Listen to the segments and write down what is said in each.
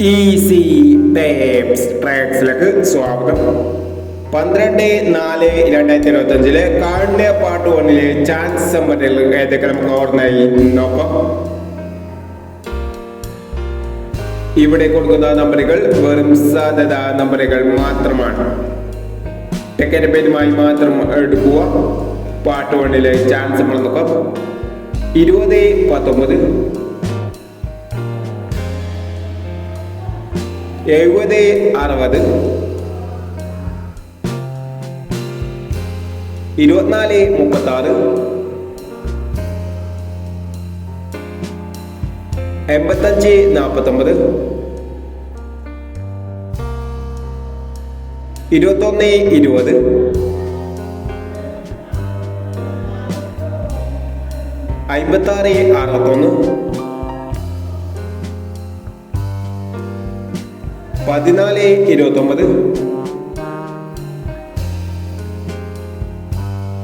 Easy ട്രാക്സിലേക്ക് സ്വാഗതം. പന്ത്രണ്ട് നാല് രണ്ടായിരത്തി ഇരുപത്തി അഞ്ചിലെ കാണിന്റെ പാട്ട് വണ്ണിലെ ചാൻസ് സമ്മറിൽ ഏതൊക്കെ നമുക്ക് ഓർമ്മയായി നോക്കാം. ഇവിടെ കൊടുക്കുന്ന നമ്പറുകൾ വെറും സാധ്യത നമ്പറുകൾ മാത്രമാണ്. ടിക്കറ്റ് പേരുമായി മാത്രം എടുക്കുക. പാട്ട് വണ്ണിലെ ചാൻസ് നമ്മൾ നോക്കാം. ഇരുപത് പത്തൊമ്പത്. എഴുപത് അറുപത്. ഇരുപത്തിനാല് മുപ്പത്തി ആറ് എൺപത്തഞ്ച് നാൽപ്പത്തൊമ്പത് ഇരുപത്തൊന്ന് ഇരുപത്. അമ്പത്താറ് അറുപത്തൊന്ന്. പതിനാല് ഇരുപത്തൊമ്പത്.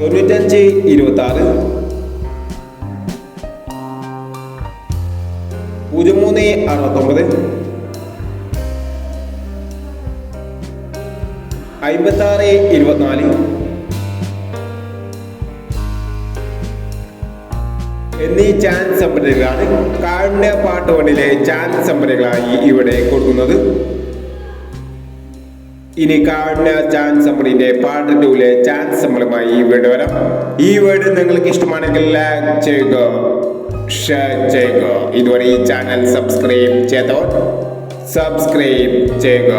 തൊണ്ണൂറ്റഞ്ച് ഇരുപത്തി ആറ് പൂജ്യം മൂന്ന് അറുപത്തൊമ്പത്. അമ്പത്തി ആറ് ഇരുപത്തിനാല്. എന്നീ ചാൻസ് സംഭരണികളാണ് കാണ്യ പാട്ട് വണ്ണിലെ ചാൻസ് സംഭരണികളായി ഇവിടെ കൊടുക്കുന്നത്. ഇനി കാണുന്ന ചാൻസ് സമ്പണിന്റെ പാട്ട് ടൂലെ ചാൻസ് സമ്മറുമായി ഈ വീട് വരാം. ഈ വീട് നിങ്ങൾക്ക് ഇഷ്ടമാണെങ്കിൽ ലൈക്ക് ചെയ്യുക ഷെയർ ചെയ്യുക. ഇതുവരെ ഈ ചാനൽ സബ്സ്ക്രൈബ് ചെയ്തോ സബ്സ്ക്രൈബ് ചെയ്യുക.